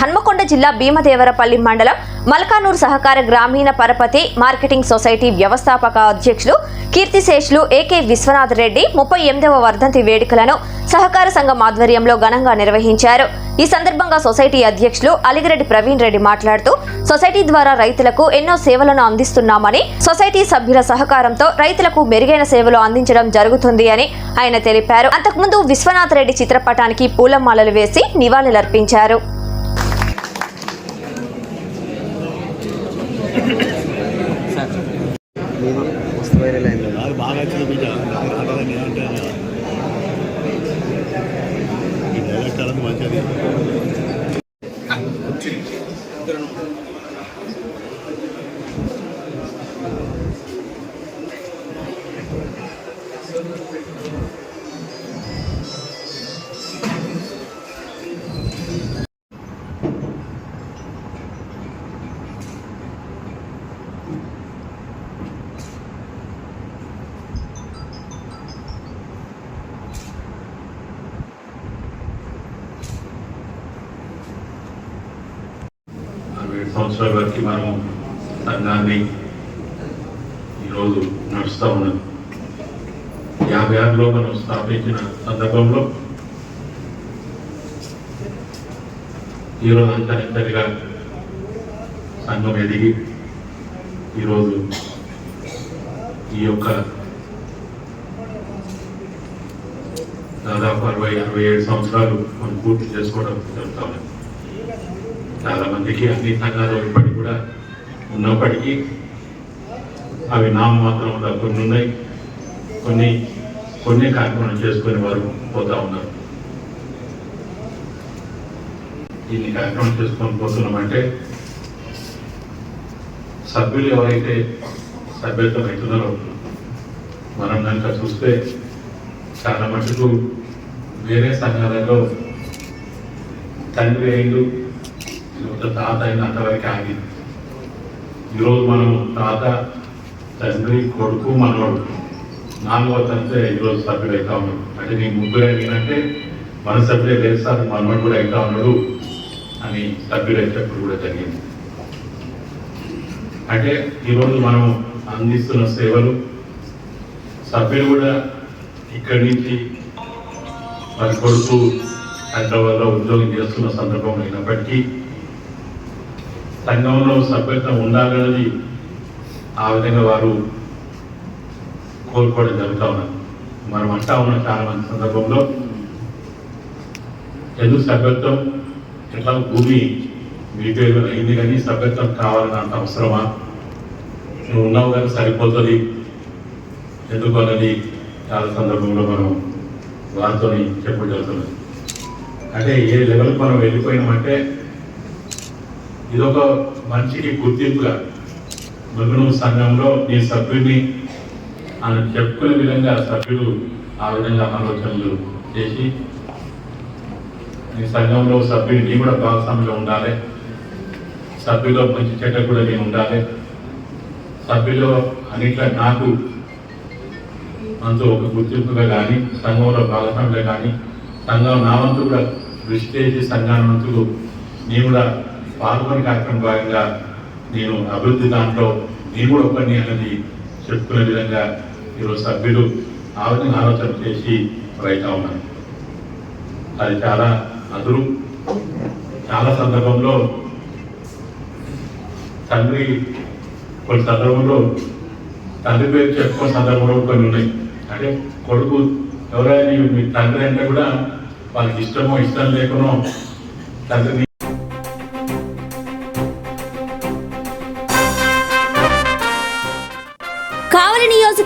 హన్మకొండ జిల్లా భీమదేవరపల్లి మండలం మల్కానూరు సహకార గ్రామీణ పరపతి మార్కెటింగ్ సొసైటీ వ్యవస్థాపక అధ్యక్షులు కీర్తిశేషులు ఏకే విశ్వనాథ్ రెడ్డి ముప్పై ఎనిమిదవ వర్ధంతి వేడుకలను సహకార సంఘం ఆధ్వర్యంలో ఘనంగా నిర్వహించారు. ఈ సందర్భంగా సొసైటీ అధ్యక్షులు అలిగిరెడ్డి ప్రవీణ్ రెడ్డి మాట్లాడుతూ సొసైటీ ద్వారా రైతులకు ఎన్నో సేవలను అందిస్తున్నామని సొసైటీ సభ్యుల సహకారంతో రైతులకు మెరుగైన సేవలు అందించడం జరుగుతుంది అని ఆయన తెలిపారు. అంతకుముందు విశ్వనాథ్ రెడ్డి చిత్రపటానికి పూలమాలలు వేసి నివాళులర్పించారు. నాకు బాగా వచ్చిన బిడ్డ. అలాగే అంటే ఈ డైలాగ్ చాలా మంచిది. సంవత్సరాల వరకు మనం సంఘాన్ని ఈరోజు నడుస్తూ ఉన్నది యాభై ఆరులో మనం స్థాపించిన సందర్భంలో ఈరోజు అంతరింతగా సంఘం ఎదిగి ఈరోజు ఈ యొక్క దాదాపు అరవై అరవై ఏడు సంవత్సరాలు మనం పూర్తి చేసుకోవడం జరుగుతూ చాలా మందికి అన్ని సంఘాలు ఇప్పటికి కూడా ఉన్నప్పటికీ అవి నామమాత్రంలో కొన్ని ఉన్నాయి. కొన్ని కొన్ని కార్యక్రమాలు చేసుకుని వారు పోతా ఉన్నారు. దీన్ని కార్యక్రమం చేసుకొని పోతున్నామంటే సభ్యులు ఎవరైతే సభ్యత్వం అవుతున్నారో మనం కనుక చూస్తే చాలా మటుకు వేరే సంఘాలలో తండ్రి అయిండు లేకపోతే తాత అయిన అంతవరకు ఆగింది. ఈరోజు మనం తాత తండ్రి కొడుకు మనవాడు నాలుగవ తండ్రి ఈరోజు సభ్యుడు అవుతా ఉన్నాడు. అంటే నీ ముగ్గురు ఏంటంటే మన సభ్యుడే తెలుస్తారు మనవాడు కూడా అవుతా ఉన్నాడు అని సభ్యుడు అయినప్పుడు కూడా జరిగింది. అంటే ఈరోజు మనం అందిస్తున్న సేవలు సభ్యులు కూడా ఇక్కడి నుంచి వారి కొడుకు హైదరాబాద్లో ఉద్యోగం చేస్తున్న సందర్భం అయినప్పటికీ సంఘంలో సభ్యత్వం ఉండాలన్నది ఆ విధంగా వారు కోరుకోవడం జరుగుతూ ఉన్నారు మనం అంటా ఉన్న చాలా మంది సందర్భంలో. ఎందుకు సభ్యత్వం ఎట్లా భూమి మీ అయింది కానీ సభ్యత్వం కావాలని అంత అవసరమా? నువ్వు ఉన్నావు కానీ సరిపోతుంది. ఎందుకు అన్నది చాలా సందర్భంలో మనం వారితో చెప్పడం జరుగుతుంది అంటే ఏ లెవెల్కి మనం వెళ్ళిపోయినామంటే ఇదొక మంచి గుర్తింపుగా మగును సంఘంలో నీ సభ్యుడిని అని చెప్పుకునే విధంగా సభ్యుడు ఆ విధంగా ఆలోచనలు చేసి నీ సంఘంలో సభ్యుడు నీ కూడా భాగస్వామ్యంలో ఉండాలి. సభ్యులో మంచి చెడ్డ కూడా నేను ఉండాలి. సభ్యులో అన్నిట్లో నాకు అంటూ ఒక గుర్తింపుగా కానీ సంఘంలో భాగస్వామ్యంలో కానీ సంఘం నా వంతు కూడా దృష్టి చేసి సంఘానంతులు నీ కూడా పాల్గొని కార్యక్రమం భాగంగా నేను అభివృద్ధి దాంట్లో నేను కూడా ఒకరిని అనేది చెప్పుకునే విధంగా ఈరోజు సభ్యులు ఆ విధంగా ఆలోచన చేసి రైతా ఉన్నాను అది చాలా అదురు. చాలా సందర్భంలో తండ్రి కొన్ని సందర్భంలో తండ్రి పేరు చెప్పుకున్న సందర్భంలో కొన్ని ఉన్నాయి. అంటే కొడుకు ఎవరైనా మీ తండ్రి అంటే కూడా వాళ్ళకి ఇష్టమో ఇష్టం లేకనో తండ్రిని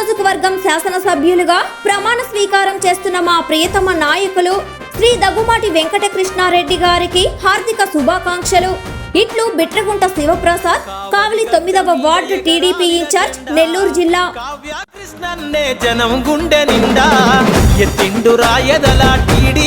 నియోజకవర్గం శాసనసభ్యులుగా ప్రమాణ స్వీకారం చేస్తున్న మా ప్రియతమ నాయకులు శ్రీ దగ్గుమాటి వెంకటకృష్ణారెడ్డి గారికి హార్దిక శుభాకాంక్షలు. ఇట్లు బిట్రగుంట శివప్రసాద్ కావలి తొమ్మిదవ వార్డు టీడీపీ ఇన్ఛార్జ్ నెల్లూరు జిల్లా. జనం గుండె నిండా ఎత్తిండు రాయదల టీడీ